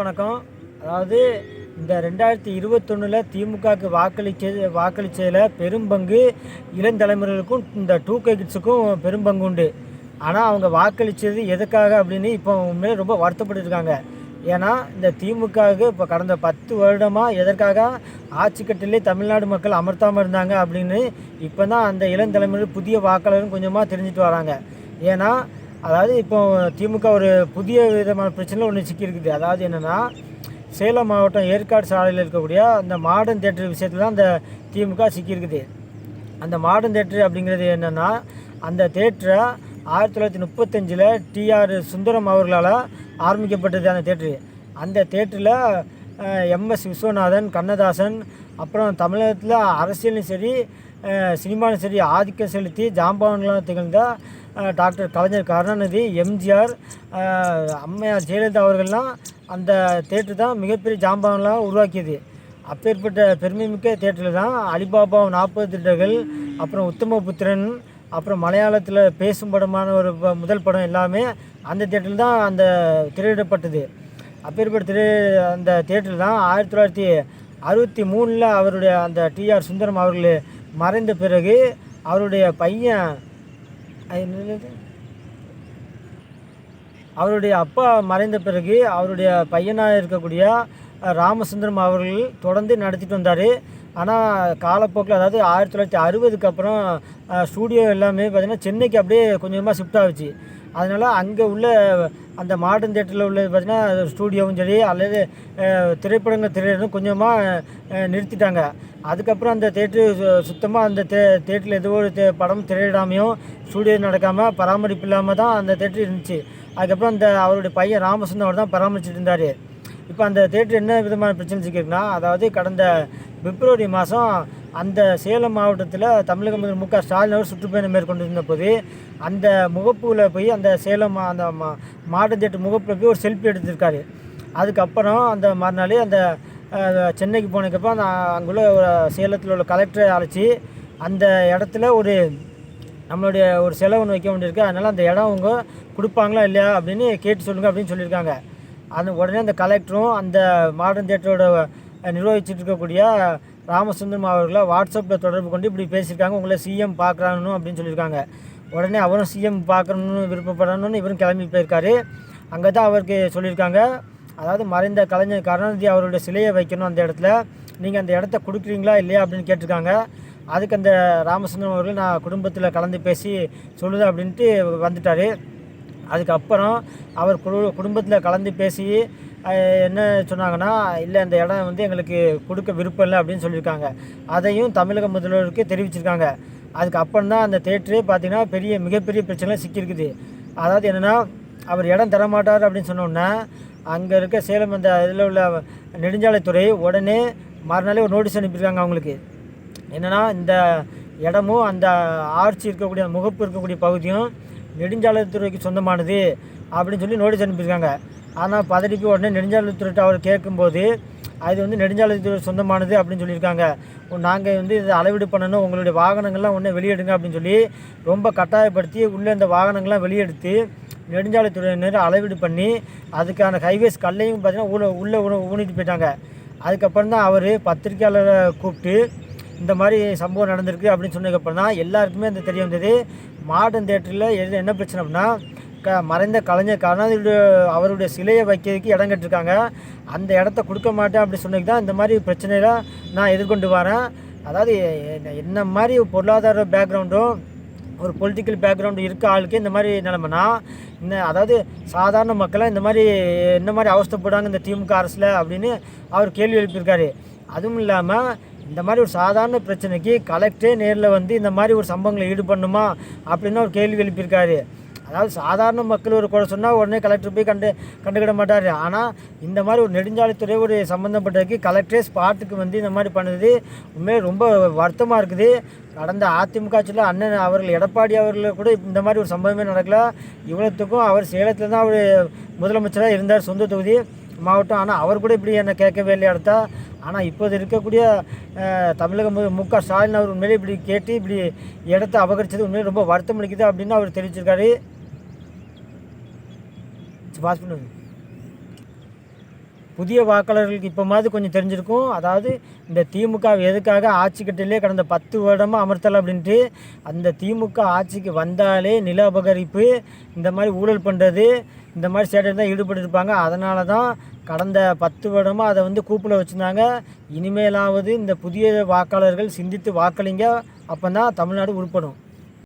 வணக்கம் அதாவது இந்த ரெண்டாயிரத்தி இருபத்தொன்னில் திமுகவுக்கு வாக்களிச்சது வாக்களித்ததில் பெரும்பங்கு இளந்தலைமுறைகளுக்கும் இந்த டூ கே கிட்ஸுக்கும் பெரும்பங்கு உண்டு. ஆனால் அவங்க வாக்களித்தது எதுக்காக அப்படின்னு இப்போ உண்மையிலே ரொம்ப வருத்தப்பட்டுருக்காங்க ஏன்னா இந்த திமுகவுக்கு இப்போ கடந்த பத்து வருடமாக எதற்காக ஆட்சி கட்டிலே தமிழ்நாடு மக்கள் அமர்த்தாமல் இருந்தாங்க அப்படின்னு இப்போ தான் அந்த இளந்தலைமுறை புதிய வாக்காளரும் கொஞ்சமாக தெரிஞ்சுட்டு வராங்க. ஏன்னா அதாவது இப்போ திமுக ஒரு புதிய விதமான பிரச்சனை ஒன்று சிக்கியிருக்குது. அதாவது என்னென்னா சேலம் மாவட்டம் ஏற்காடு சாலையில் இருக்கக்கூடிய அந்த மாடர்ன் தேட்டர் விஷயத்தில் தான் அந்த திமுக சிக்கியிருக்குது. அந்த மாடர்ன் தேட்டர் அப்படிங்கிறது என்னென்னா அந்த தேட்டரை ஆயிரத்தி தொள்ளாயிரத்தி முப்பத்தஞ்சில் டிஆர் சுந்தரம் அவர்களால் ஆரம்பிக்கப்பட்டது அந்த தேட்டரு. அந்த தேட்டரில் எம்எஸ் விஸ்வநாதன் கண்ணதாசன் அப்புறம் தமிழகத்தில் அரசியலும் சரி சினிமாலும் சரி ஆதிக்கம் செலுத்தி ஜாம்பவான்களாக திகழ்ந்தால் டாக்டர் கலைஞர் கருணாநிதி எம்ஜிஆர் அம்மையார் ஜெயலலிதா அவர்கள்லாம் அந்த தேட்டர் தான் மிகப்பெரிய ஜாம்பவன்லாம் உருவாக்கியது. அப்பேற்பட்ட பெருமைமிக்க தேட்டரில் தான் அலிபாபா நாற்பது திருடர்கள் அப்புறம் உத்தமபுத்திரன் அப்புறம் மலையாளத்தில் பேசும் படமான ஒரு முதல் படம் எல்லாமே அந்த தேட்டரில் தான் அந்த திரையிடப்பட்டது. அப்பேற்பட்ட திரை அந்த தேட்டரில் தான் ஆயிரத்தி தொள்ளாயிரத்தி அறுபத்தி மூணில் அவருடைய அந்த டிஆர் சுந்தரம் அவர்கள் மறைந்த பிறகு அவருடைய பையன் அவருடைய அப்பா மறைந்த பிறகு அவருடைய பையனாக இருக்கக்கூடிய ராமசுந்தரம் அவர்கள் தொடர்ந்து நடத்திட்டு வந்தார். ஆனால் காலப்போக்கில் அதாவது ஆயிரத்தி தொள்ளாயிரத்தி அறுபதுக்கு அப்புறம் ஸ்டூடியோ எல்லாமே பார்த்திங்கன்னா சென்னைக்கு அப்படியே கொஞ்சமாக ஷிஃப்ட் ஆகுச்சு. அதனால் அங்கே உள்ள அந்த மாடர்ன் தேட்டரில் உள்ளது பார்த்திங்கன்னா ஸ்டூடியோவும் சரி அல்லது திரைப்படங்கள் திரையிடும் கொஞ்சமாக நிறுத்திட்டாங்க. அதுக்கப்புறம் அந்த தேட்ரு சுத்தமாக அந்த தே தேட்டரில் எதுவோ ஒரு தே படம் திரையிடாமையும் ஸ்டூடியோ நடக்காமல் பராமரிப்பு இல்லாமல் தான் அந்த தேட்டர் இருந்துச்சு. அதுக்கப்புறம் அந்த அவருடைய பையன் ராமசுந்தரம் அவர் தான் பராமரிச்சுட்டு இருந்தார். இப்போ அந்த தேட்டர் என்ன விதமான பிரச்சனை சிக்கிருக்குன்னா அதாவது கடந்த பிப்ரவரி மாதம் அந்த சேலம் மாவட்டத்தில் தமிழக முதல்வர் மு க ஸ்டாலின் அவர் சுற்றுப்பயணம் மேற்கொண்டிருந்த போது அந்த முகப்பில் போய் அந்த சேலம் மா- அந்த மா மாடர்ன் தேட்டர் முகப்பில் போய் ஒரு செல்ஃபி எடுத்திருக்காரு. அதுக்கப்புறம் அந்த மறுநாள் அந்த சென்னைக்கு போனதுக்கப்புறம் அந்த அங்குள்ள ஒரு சேலத்தில் உள்ள கலெக்டரை அழைச்சி அந்த இடத்துல ஒரு நம்மளுடைய ஒரு செலவு ஒன்று வைக்க வேண்டியிருக்கு. அதனால் அந்த இடம் அவங்க கொடுப்பாங்களா இல்லையா அப்படின்னு கேட்டு சொல்லுங்கள் அப்படின்னு சொல்லியிருக்காங்க. அந்த உடனே அந்த கலெக்டரும் அந்த மாடர்ன் தேட்டரோட நிர்வகிச்சிட்டு இருக்கக்கூடிய ராமசுந்தரம் அவர்களை வாட்ஸ்அப்பில் தொடர்பு கொண்டு இப்படி பேசியிருக்காங்க உங்களை சிஎம் பார்க்குறாங்கன்னு அப்படின்னு சொல்லியிருக்காங்க. உடனே அவரும் சிஎம் பார்க்கணுன்னு விருப்பப்படணும்னு இவரும் கிளம்பி போயிருக்காரு. அங்கே தான் அவருக்கு சொல்லியிருக்காங்க. அதாவது மறைந்த கலைஞர் கருணாநிதி அவருடைய சிலையை வைக்கணும் அந்த இடத்துல. நீங்கள் அந்த இடத்த கொடுக்குறீங்களா இல்லையா அப்படின்னு கேட்டிருக்காங்க. அதுக்கு அந்த ராமசுந்தரம் அவர்கள் நான் குடும்பத்தில் கலந்து பேசி சொல்லுது அப்படின்ட்டு வந்துட்டார். அதுக்கப்புறம் அவர் குடும்பத்தில் கலந்து பேசி என்ன சொன்னாங்கன்னா இல்லை இந்த இடம் வந்து எங்களுக்கு கொடுக்க விருப்பம் இல்லை அப்படின்னு சொல்லியிருக்காங்க. அதையும் தமிழக முதல்வருக்கு தெரிவிச்சிருக்காங்க. அதுக்கப்புறம் தான் அந்த தேட்டரே பார்த்திங்கன்னா பெரிய மிகப்பெரிய பிரச்சனை சிக்கியிருக்குது. அதாவது என்னென்னா அவர் இடம் தரமாட்டார் அப்படின்னு சொன்னோன்னா அங்கே இருக்க சேலம் அந்த இதில் உள்ள நெடுஞ்சாலைத்துறை உடனே மறுநாளே ஒரு நோட்டீஸ் அனுப்பியிருக்காங்க அவங்களுக்கு. என்னென்னா இந்த இடமும் அந்த ஆர்ச்சி இருக்கக்கூடிய முகப்பு இருக்கக்கூடிய பகுதியும் நெடுஞ்சாலைத்துறைக்கு சொந்தமானது அப்படின்னு சொல்லி நோட்டீஸ் அனுப்பியிருக்காங்க. ஆனால் பதறி போய் உடனே நெடுஞ்சாலைத்துறையிட்ட அவர் கேட்கும்போது அது வந்து நெடுஞ்சாலைத்துறை சொந்தமானது அப்படின்னு சொல்லியிருக்காங்க. நாங்கள் வந்து இதை அளவீடு பண்ணணும். உங்களுடைய வாகனங்கள்லாம் ஒன்றே வெளியெடுங்க அப்படின்னு சொல்லி ரொம்ப கட்டாயப்படுத்தி உள்ளே இந்த வாகனங்கள்லாம் வெளியெடுத்து நெடுஞ்சாலைத்துறையினர் அளவீடு பண்ணி அதுக்கான ஹைவேஸ் கல்லையும் பார்த்தீங்கன்னா உள்ள உள்ளே ஊனிட்டு போயிட்டாங்க. அதுக்கப்புறம் தான் அவர் பத்திரிக்கையாளரை கூப்பிட்டு இந்த மாதிரி சம்பவம் நடந்திருக்கு அப்படின்னு சொன்னதுக்கப்புறம் தான் எல்லாருக்குமே அந்த தெரிய வந்தது. மாடர்ன் தேட்டரில் எது என்ன பிரச்சனை அப்படின்னா க மறைந்த கலைஞர் கருணாநிதியுடைய அவருடைய சிலையை வைக்கிறதுக்கு இடம் கட்டிருக்காங்க. அந்த இடத்த கொடுக்க மாட்டேன் அப்படி சொன்னதுக்கு தான் இந்த மாதிரி பிரச்சனையெல்லாம் நான் எதிர்கொண்டு வரேன். அதாவது என்ன- என்ன மாதிரி பொருளாதார பேக்ரவுண்டும் ஒரு பொலிட்டிக்கல் பேக்ரவுண்டு இருக்க ஆளுக்கு இந்த மாதிரி நிலமைனா இந்த அதாவது சாதாரண மக்களாக இந்த மாதிரி என்ன மாதிரி அவஸ்தப்படுறாங்க இந்த திமுக அரசில் அப்படின்னு அவர் கேள்வி எழுப்பியிருக்காரு. அதுவும் இல்லாமல் இந்த மாதிரி ஒரு சாதாரண பிரச்சனைக்கு கலெக்டரே நேரில் வந்து இந்த மாதிரி ஒரு சம்பவங்களை ஈடுபடணுமா அப்படின்னு ஒரு கேள்வி எழுப்பியிருக்காரு. அதாவது சாதாரண மக்கள் ஒரு குறை சொன்னால் உடனே கலெக்டர் போய் கண்டு கண்டுக்கிட மாட்டார். ஆனால் இந்த மாதிரி ஒரு நெடுஞ்சாலைத்துறை ஒரு சம்மந்தப்பட்டதுக்கு கலெக்டரே ஸ்பாட்டுக்கு வந்து இந்த மாதிரி பண்ணுது. உண்மையிலே ரொம்ப வருத்தமாக இருக்குது. கடந்த அதிமுக ஆட்சியில் அண்ணன் அவர்கள் எடப்பாடி அவர்கள் கூட இந்த மாதிரி ஒரு சம்பவமே நடக்கல. இவ்வளோத்துக்கும் அவர் சேலத்தில் தான் அவர் முதலமைச்சராக இருந்தார் சொந்த தொகுதி மாவட்டம். ஆனால் அவர் கூட இப்படி என்னை கேட்கவே இல்லையா அடுத்தா. ஆனால் இப்போது இருக்கக்கூடிய தமிழக மு க ஸ்டாலின் அவர் உண்மையிலே இப்படி கேட்டு இப்படி இடத்த அபகரித்தது உண்மையிலே ரொம்ப வருத்தம் அளிக்குது அப்படின்னு அவர் தெரிவிச்சிருக்காரு. பாஸ் பண்ணுது. புதிய வாக்காளர்களுக்கு இப்போ மாதிரி கொஞ்சம் தெரிஞ்சிருக்கும். அதாவது இந்த திமுக எதுக்காக ஆட்சிக்கட்டிலே கடந்த பத்து வருடமாக அமர்த்தலை அப்படின்ட்டு அந்த திமுக ஆட்சிக்கு வந்தாலே நில அபகரிப்பு இந்த மாதிரி ஊழல் பண்ணுறது இந்த மாதிரி சேட்டையில் தான் ஈடுபட்டுருப்பாங்க அதனால தான் கடந்த பத்து வருடமாக அதை வந்து கூப்பில் வச்சுருந்தாங்க. இனிமேலாவது இந்த புதிய வாக்காளர்கள் சிந்தித்து வாக்களிங்க. அப்போ தான் தமிழ்நாடு உருப்படும்.